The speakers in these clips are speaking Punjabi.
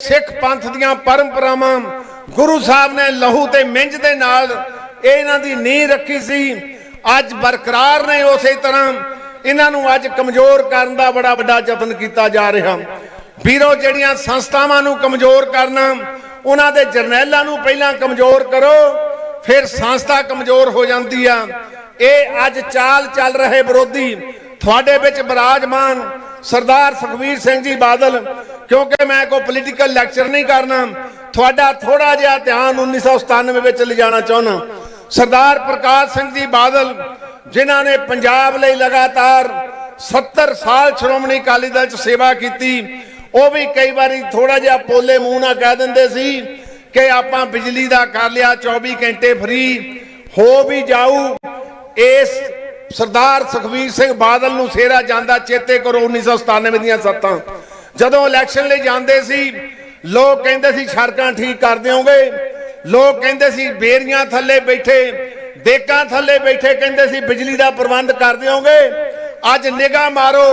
ਸਿੱਖ ਪੰਥ ਦੀਆਂ ਪਰੰਪਰਾਵਾਂ ਗੁਰੂ ਸਾਹਿਬ ਨੇ ਲਹੂ ਤੇ ਮਿੰਜ ਦੇ ਨਾਲ ਇਹਨਾਂ ਦੀ ਨੀਂਹ ਰੱਖੀ ਸੀ। ਅੱਜ ਬਰਕਰਾਰ ਨੇ ਉਸੇ ਤਰ੍ਹਾਂ ਇਹਨਾਂ ਨੂੰ ਅੱਜ ਕਮਜ਼ੋਰ ਕਰਨ ਦਾ ਬੜਾ ਵੱਡਾ ਯਤਨ ਕੀਤਾ ਜਾ ਰਿਹਾ। ਵੀਰੋ, ਜਿਹੜੀਆਂ ਸੰਸਥਾਵਾਂ ਨੂੰ ਕਮਜ਼ੋਰ ਕਰਨਾ, ਉਹਨਾਂ ਦੇ ਜਰਨੈਲਾਂ ਨੂੰ ਪਹਿਲਾਂ ਕਮਜ਼ੋਰ ਕਰੋ, ਫਿਰ ਸੰਸਥਾ ਕਮਜ਼ੋਰ ਹੋ ਜਾਂਦੀ ਆ। ਇਹ ਅੱਜ ਚਾਲ ਚੱਲ ਰਹੇ ਵਿਰੋਧੀ, ਤੁਹਾਡੇ ਵਿੱਚ ਬਰਾਜਮਾਨ ਸਰਦਾਰ ਸੁਖਬੀਰ ਸਿੰਘ ਜੀ ਬਾਦਲ ਕਿਉਂਕਿ ਮੈਂ ਕੋਈ ਪੋਲੀਟੀਕਲ ਲੈਕਚਰ ਨਹੀਂ ਕਰਨਾ। ਤੁਹਾਡਾ ਥੋੜਾ ਜਿਹਾ ਧਿਆਨ 1997 ਵਿੱਚ ਲਿਜਾਣਾ ਚਾਹੁੰਦਾ। ਸਰਦਾਰ ਪ੍ਰਕਾਸ਼ ਸਿੰਘ ਜੀ ਬਾਦਲ, ਜਿਨ੍ਹਾਂ ਨੇ ਪੰਜਾਬ ਲਈ ਲਗਾਤਾਰ 70 ਸਾਲ ਸ਼੍ਰੋਮਣੀ ਅਕਾਲੀ ਦਲ 'ਚ ਸੇਵਾ ਕੀਤੀ, ਉਹ ਵੀ ਕਈ ਵਾਰੀ ਥੋੜਾ ਜਿਹਾ ਪੋਲੇ ਮੂੰਹ ਨਾਲ ਕਹਿ ਦਿੰਦੇ ਸੀ ਕਿ ਆਪਾਂ ਬਿਜਲੀ ਦਾ ਕਰ ਲਿਆ 24 ਘੰਟੇ ਫ੍ਰੀ ਹੋ ਵੀ ਜਾਊ। ਇਸ ਸਰਦਾਰ ਸੁਖਬੀਰ ਸਿੰਘ ਬਾਦਲ ਨੂੰ ਸੇਰਾ ਜਾਂਦਾ ਚੇਤੇ ਕਰੋ 1997 ਦੀਆਂ ਸੱਤਾਂ। ਜਦੋਂ ਇਲੈਕਸ਼ਨ ਲਈ ਜਾਂਦੇ ਸੀ, ਲੋਕ ਕਹਿੰਦੇ ਸੀ ਸੜਕਾਂ ਠੀਕ ਕਰ ਦਿਓਗੇ। ਲੋਕ ਕਹਿੰਦੇ ਸੀ ਬੇਰੀਆਂ ਥੱਲੇ ਬੈਠੇ, ਦੇਕਾਂ ਥੱਲੇ ਬੈਠੇ ਕਹਿੰਦੇ ਸੀ ਬਿਜਲੀ ਦਾ ਪ੍ਰਬੰਧ ਕਰ ਦਿਓਗੇ। ਅੱਜ ਨਿਗਾਹ ਮਾਰੋ,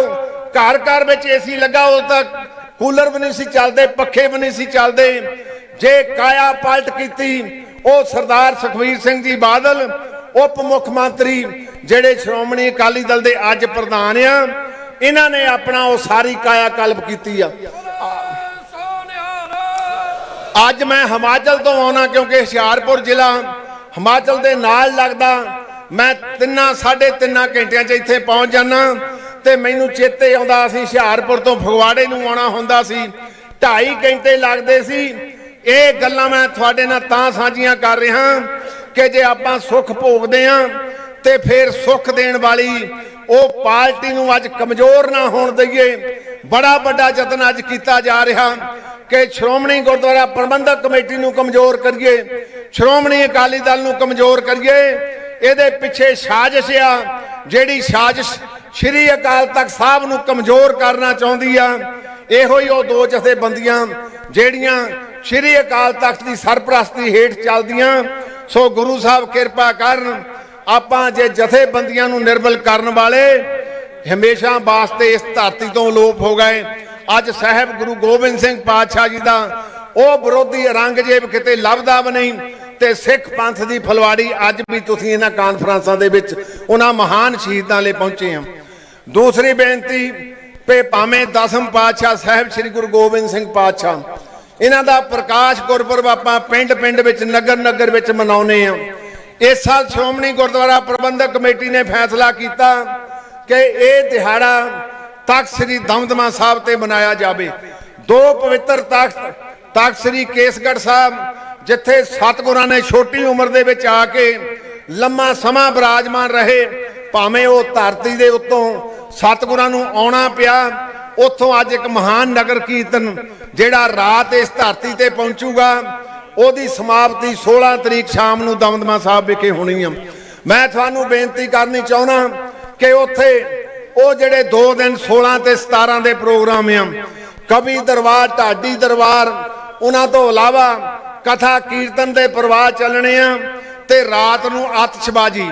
ਘਰ ਘਰ ਵਿੱਚ ਏਸੀ ਲੱਗਾ ਉਦੋਂ ਤੱਕ, ਕੂਲਰ ਵੀ ਨਹੀਂ ਸੀ ਚੱਲਦੇ, ਪੱਖੇ ਵੀ ਨਹੀਂ ਸੀ ਚੱਲਦੇ। ਜੇ ਕਾਇਆ ਪਲਟ ਕੀਤੀ, ਉਹ ਸਰਦਾਰ ਸੁਖਬੀਰ ਸਿੰਘ ਜੀ ਬਾਦਲ, ਉਪ ਮੁੱਖ ਮੰਤਰੀ, ਜਿਹੜੇ ਸ਼੍ਰੋਮਣੀ ਅਕਾਲੀ ਦਲ ਦੇ ਅੱਜ ਪ੍ਰਧਾਨ ਆ ਇਹਨਾਂ ਨੇ ਆਪਣਾ ਉਹ ਸਾਰੀ ਕਾਇਆ ਕਲਪ ਕੀਤੀ ਆ। ਅੱਜ ਮੈਂ ਹਿਮਾਚਲ ਤੋਂ ਆਉਣਾ ਕਿਉਂਕਿ ਹੁਸ਼ਿਆਰਪੁਰ ਜ਼ਿਲ੍ਹਾ ਹਿਮਾਚਲ ਦੇ ਨਾਲ ਲੱਗਦਾ। ਮੈਂ ਤਿੰਨਾਂ, ਸਾਢੇ ਤਿੰਨਾਂ ਘੰਟਿਆਂ 'ਚ ਇੱਥੇ ਪਹੁੰਚ ਜਾਣਾ ਤੇ ਮੈਨੂੰ ਚੇਤੇ ਆਉਂਦਾ ਸੀ ਹੁਸ਼ਿਆਰਪੁਰ ਤੋਂ ਫਗਵਾੜੇ ਨੂੰ ਆਉਣਾ ਹੁੰਦਾ ਸੀ। 2.5 ਘੰਟੇ ਲੱਗਦੇ ਸੀ। ਇਹ ਗੱਲਾਂ ਮੈਂ ਤੁਹਾਡੇ ਨਾਲ ਤਾਂ ਸਾਂਝੀਆਂ ਕਰ ਰਿਹਾ ਕਿ ਜੇ ਆਪਾਂ ਸੁੱਖ ਭੋਗਦੇ ਆਂ ਤੇ ਫਿਰ ਸੁੱਖ ਦੇਣ ਵਾਲੀ ਉਹ ਪਾਰਟੀ ਨੂੰ ਅੱਜ ਕਮਜ਼ੋਰ ਨਾ ਹੋਣ ਦਈਏ। ਬੜਾ ਵੱਡਾ ਯਤਨ ਅੱਜ ਕੀਤਾ ਜਾ ਰਿਹਾ ਕਿ ਸ਼੍ਰੋਮਣੀ ਗੁਰਦੁਆਰਾ ਪ੍ਰਬੰਧਕ ਕਮੇਟੀ ਨੂੰ ਕਮਜ਼ੋਰ ਕਰੀਏ, ਸ਼੍ਰੋਮਣੀ ਅਕਾਲੀ ਦਲ ਨੂੰ ਕਮਜ਼ੋਰ ਕਰੀਏ। ਇਹਦੇ ਪਿੱਛੇ ਸਾਜ਼ਿਸ਼ ਆ, ਜਿਹੜੀ ਸਾਜ਼ਿਸ਼ ਸ਼੍ਰੀ ਅਕਾਲ ਤਖਤ ਸਾਹਿਬ ਨੂੰ ਕਮਜ਼ੋਰ ਕਰਨਾ ਚਾਹੁੰਦੀ ਆ, ਇਹੋ ਹੀ ਉਹ ਦੋ ਜਥੇਬੰਦੀਆਂ ਜਿਹੜੀਆਂ ਸ਼੍ਰੀ ਅਕਾਲ ਤਖਤ ਦੀ ਸਰਪ੍ਰਸਤੀ ਹੇਠ ਚੱਲਦੀਆਂ। ਸੋ ਗੁਰੂ ਸਾਹਿਬ ਕਿਰਪਾ ਕਰਨ ਆਪਾਂ ਜੇ ਜਥੇਬੰਦੀਆਂ ਨੂੰ ਨਿਰਬਲ ਕਰਨ ਵਾਲੇ, ਹਮੇਸ਼ਾ ਵਾਸਤੇ ਇਸ ਧਰਤੀ ਤੋਂ ਲੋਪ ਹੋ ਗਏ। ਅੱਜ ਸਾਹਿਬ ਗੁਰੂ ਗੋਬਿੰਦ ਸਿੰਘ ਪਾਤਸ਼ਾਹ ਜੀ ਦਾ ਉਹ ਵਿਰੋਧੀ ਔਰੰਗਜ਼ੇਬ ਕਿਤੇ ਲੱਭਦਾ ਵੀ ਨਹੀਂ ਤੇ ਸਿੱਖ ਪੰਥ ਦੀ ਫਲਵਾੜੀ ਅੱਜ ਵੀ ਤੁਸੀਂ ਇਹਨਾਂ ਕਾਨਫਰੰਸਾਂ ਦੇ ਵਿੱਚ ਉਹਨਾਂ ਮਹਾਨ ਸ਼ਹੀਦਾਂ ਲਈ ਪਹੁੰਚੇ ਆ ਦੂਸਰੀ ਬੇਨਤੀ ਪੇ ਭਾਵੇਂ ਦਸਮ ਪਾਤਸ਼ਾਹ ਸਾਹਿਬ ਸ੍ਰੀ ਗੁਰੂ ਗੋਬਿੰਦ ਸਿੰਘ ਪਾਤਸ਼ਾਹ, ਇਹਨਾਂ ਦਾ ਪ੍ਰਕਾਸ਼ ਗੁਰਪੁਰਬ ਆਪਾਂ ਪਿੰਡ ਪਿੰਡ ਵਿੱਚ ਨਗਰ ਨਗਰ ਵਿੱਚ ਮਨਾਉਨੇ ਆ ਇਸ ਸਾਲ ਸ਼੍ਰੋਮਣੀ ਗੁਰਦੁਆਰਾ ਪ੍ਰਬੰਧਕ ਕਮੇਟੀ ਨੇ ਫੈਸਲਾ ਕੀਤਾ ਕਿ ਇਹ ਦਿਹਾੜਾ ਤਖਤ ਸ੍ਰੀ ਦਮਦਮਾ ਸਾਹਿਬ ਤੇ ਮਨਾਇਆ ਜਾਵੇ। ਦੋ ਪਵਿੱਤਰ ਤਖਤ ਤਖਤ ਸ੍ਰੀ ਕੇਸਗੜ੍ਹ ਸਾਹਿਬ, ਜਿੱਥੇ ਸਤਿਗੁਰਾਂ ਨੇ ਛੋਟੀ ਉਮਰ ਦੇ ਵਿੱਚ ਆ ਕੇ ਲੰਮਾ ਸਮਾਂ ਬਿਰਾਜਮਾਨ ਰਹੇ, ਭਾਵੇਂ ਉਹ ਧਰਤੀ ਦੇ ਉੱਤੋਂ ਸਤਿਗੁਰਾਂ ਨੂੰ ਆਉਣਾ ਪਿਆ, ਉੱਥੋਂ ਅੱਜ ਇੱਕ ਮਹਾਨ ਨਗਰ ਕੀਰਤਨ ਜਿਹੜਾ ਰਾਤ ਇਸ ਧਰਤੀ ਤੇ ਪਹੁੰਚੂਗਾ। ਉਹਦੀ ਸਮਾਪਤੀ 16 ਤਰੀਕ ਸ਼ਾਮ ਨੂੰ ਦਮਦਮਾ ਸਾਹਿਬ ਵਿਖੇ ਹੋਣੀ ਆ। ਮੈਂ ਤੁਹਾਨੂੰ ਬੇਨਤੀ ਕਰਨੀ ਚਾਹੁੰਦਾ ਕਿ ਉੱਥੇ ਉਹ ਜਿਹੜੇ 2 ਦਿਨ 16 ਤੇ 17 ਦੇ ਪ੍ਰੋਗਰਾਮ ਆ, ਕਵੀ ਦਰਬਾਰ, ਢਾਡੀ ਦਰਬਾਰ, ਉਹਨਾਂ ਤੋਂ ਇਲਾਵਾ ਕਥਾ ਕੀਰਤਨ ਦੇ ਪ੍ਰਵਾਹ ਚੱਲਣੇ ਆ ਤੇ ਰਾਤ ਨੂੰ ਆਤਿਸ਼ਬਾਜ਼ੀ।